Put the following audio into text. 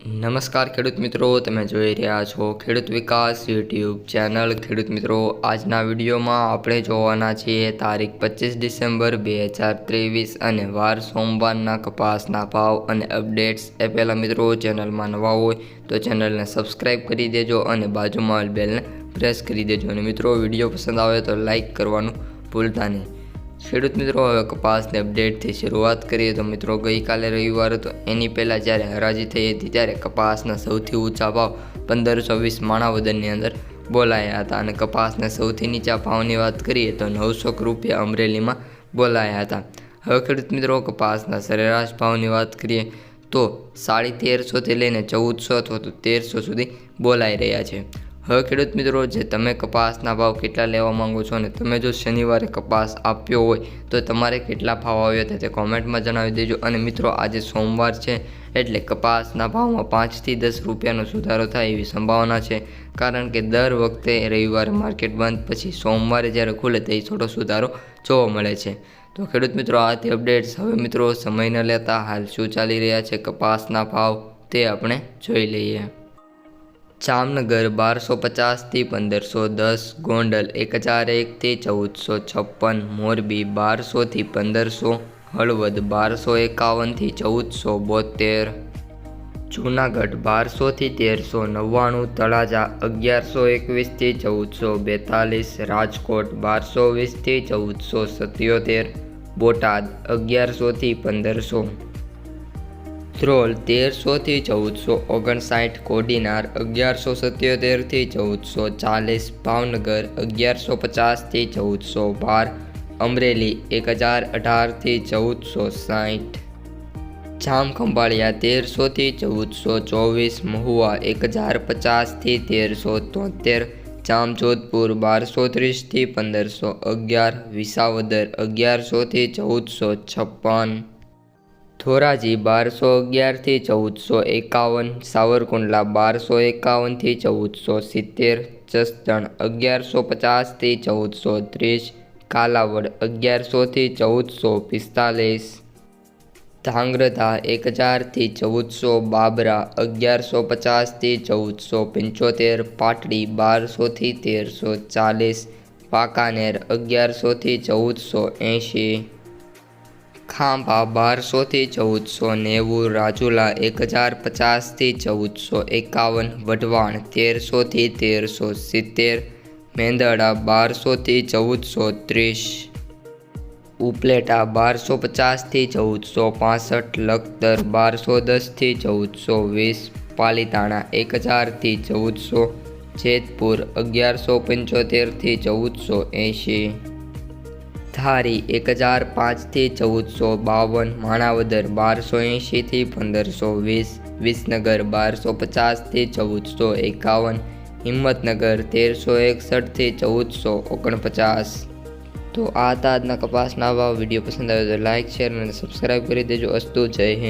નમસ્કાર ખેડૂત મિત્રો, તમે જોઈ રહ્યા છો ખેડૂત વિકાસ યુટ્યુબ ચેનલ. ખેડૂત મિત્રો, આજના વિડીયોમાં આપણે જોવાના છીએ તારીખ પચીસ ડિસેમ્બર બે હજાર ત્રેવીસ અને વાર સોમવારના કપાસના ભાવ અને અપડેટ્સ. એ પહેલાં મિત્રો, ચેનલમાં નવા હોય તો ચેનલને સબસ્ક્રાઈબ કરી દેજો અને બાજુમાં બેલને પ્રેસ કરી દેજો. અને મિત્રો, વીડિયો પસંદ આવે તો લાઈક કરવાનું ભૂલતા નહીં. ખેડૂત મિત્રો, હવે કપાસની અપડેટથી શરૂઆત કરીએ તો મિત્રો, ગઈકાલે રવિવાર હતો. એની પહેલાં જ્યારે હરાજી થઈ હતી ત્યારે કપાસના સૌથી ઊંચા ભાવ પંદરસો વીસ માણાવદરની અંદર બોલાયા હતા અને કપાસના સૌથી નીચા ભાવની વાત કરીએ તો નવસો રૂપિયા અમરેલીમાં બોલાયા હતા. હવે ખેડૂત મિત્રો, કપાસના સરેરાશ ભાવની વાત કરીએ તો સાડી તેરસોથી લઈને ચૌદસો અથવા તો તેરસો સુધી બોલાઈ રહ્યા છે. હવે ખેડૂત મિત્રો, જે તમે કપાસના ભાવ કેટલા લેવા માંગો છો અને તમે જો શનિવારે કપાસ આપ્યો હોય, તો તમારે કેટલા ભાવ આવ્યા હતા તે કોમેન્ટમાં જણાવી દેજો. અને મિત્રો, આજે સોમવાર છે, એટલે કપાસના ભાવમાં પાંચથી દસ રૂપિયાનો સુધારો થાય એવી સંભાવના છે. કારણ કે દર વખતે રવિવારે માર્કેટ બંધ, પછી સોમવારે જ્યારે ખુલે તે થોડો સુધારો જોવા મળે છે. તો ખેડૂત મિત્રો આથી અપડેટ્સ. હવે મિત્રો, સમય ન લેતા હાલ શું ચાલી રહ્યા છે, કપાસના ભાવ તે આપણે જોઈ લઈએ. જામનગર બારસો પચાસથી પંદરસો દસ, ગોંડલ એક હજાર એકથી ચૌદસો છપ્પન, મોરબી બારસોથી પંદરસો, હળવદ બારસો એકાવનથી ચૌદસો બોતેર, જૂનાગઢ બારસોથી તેરસો નવ્વાણું, તળાજા અગિયારસો એકવીસથી ચૌદસો બેતાલીસ, રાજકોટ બારસો વીસથી ચૌદસો સત્યોતેર, બોટાદ અગિયારસોથી પંદરસો ધ્રોલ તેરસોથી ચૌદસો ઓગણસાઠ કોડીનાર અગિયારસો સત્યોતેરથી ચૌદસો ચાલીસ ભાવનગર અગિયારસો પચાસથી ચૌદસો બાર અમરેલી એક હજાર અઢારથી ચૌદસો સાઠ જામખંભાળિયા તેરસોથી ચૌદસો ચોવીસ મહુવા એક હજાર પચાસથી તેરસો તોતેર જામજોધપુર બારસો ત્રીસથી પંદરસો અગિયાર વિસાવદર અગિયારસોથી ચૌદસો છપ્પન ધોરાજી બારસો અગિયારથી ચૌદસો એકાવન, સાવરકુંડલા બારસો એકાવનથી ચૌદસો સિત્તેર, જસદણ અગિયારસો પચાસથી ચૌદસો ત્રીસ, કાલાવડ અગિયારસોથી ચૌદસો પિસ્તાલીસ ધાંગ્રધા એક હજારથી ચૌદસો, બાબરા અગિયારસો પચાસથી ચૌદસો પંચોતેર, પાટડી બારસોથી તેરસો ચાલીસ, વાંકાનેર અગિયારસોથી ચૌદસો એંશી. ખાંભા બારસોથી ચૌદસો નેવું, રાજુલા એક હજાર પચાસથી ચૌદસો એકાવન, વઢવાણ તેરસોથી તેરસો સિત્તેર, મેંદડા બારસોથી ચૌદસો ત્રીસ, ઉપલેટા બારસો પચાસથી ચૌદસો પાસઠ, લખતર બારસો દસથી ચૌદસો વીસ, પાલીતાણા એક હજારથી ચૌદસો, જેતપુર અગિયારસો પંચોતેરથી ચૌદસો એંશી. ધારી એક હજાર પાંચથી ચૌદસો બાવન, માણાવદર બારસો એંશીથી પંદરસો વીસ, વિસનગર બારસો પચાસથી ચૌદસો એકાવન, હિંમતનગર તેરસો એકસઠથી ચૌદસો ઓગણપચાસ. તો આ તાજના કપાસના ભાવ. વીડિયો પસંદ આવ્યો તો લાઇક શેર અને સબસ્ક્રાઈબ કરી દેજો. અસ્તુ, જય હિન્દ.